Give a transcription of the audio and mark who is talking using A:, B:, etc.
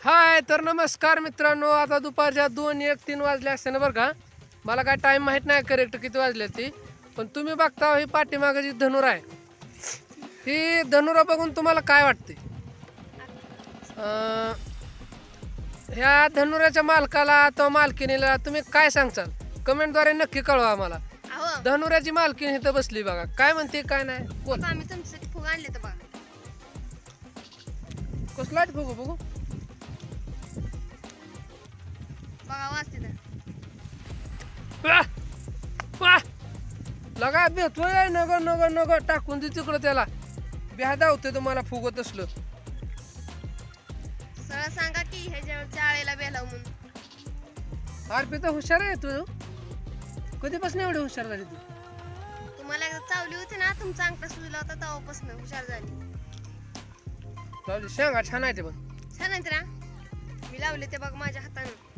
A: हाय तर नमस्कार मित्रांनो आता दुपारच्या दोन एक तीन वाजले असते ना बरं का? मला काय टाईम माहीत नाही करेक्ट किती वाजले ती पण तुम्ही बघता ही पाठीमागं जी धनुर आहे ही धनुरा बघून तुम्हाला काय वाटते? ह्या धनुराच्या मालकाला अथवा मालकिनीला तुम्ही काय सांगचाल कमेंटद्वारे नक्की कळवा आम्हाला. धनुराची मालकीण इथं बसली बघा. काय म्हणते काय नाही? बोल.
B: आम्ही तुमच्यासाठी फुग आणले तर बघा.
A: कसला बघू बघू
B: बघा वाचते तर
A: वाह! वाह! लगा भेटतोय नग नग नग टाकून दे तिकडं त्याला. ब्या धावतोय तुम्हाला फुगत असलं.
B: सरळ सांगा की ह्याच्या चाळेला बेलाव म्हणून.
A: अर्पिता हुशार आहे तू. कधीपासून एवढी हुशार झाली तू?
B: तुम्हाला एकदा चावली होती ना तुमचा अंगठा सुजला होता तेव्हापासून हुशार झाली.
A: दे, शेंगा छान आहे ते पण
B: छान आहेत ना? मी लावले ते बघ माझ्या हाताने.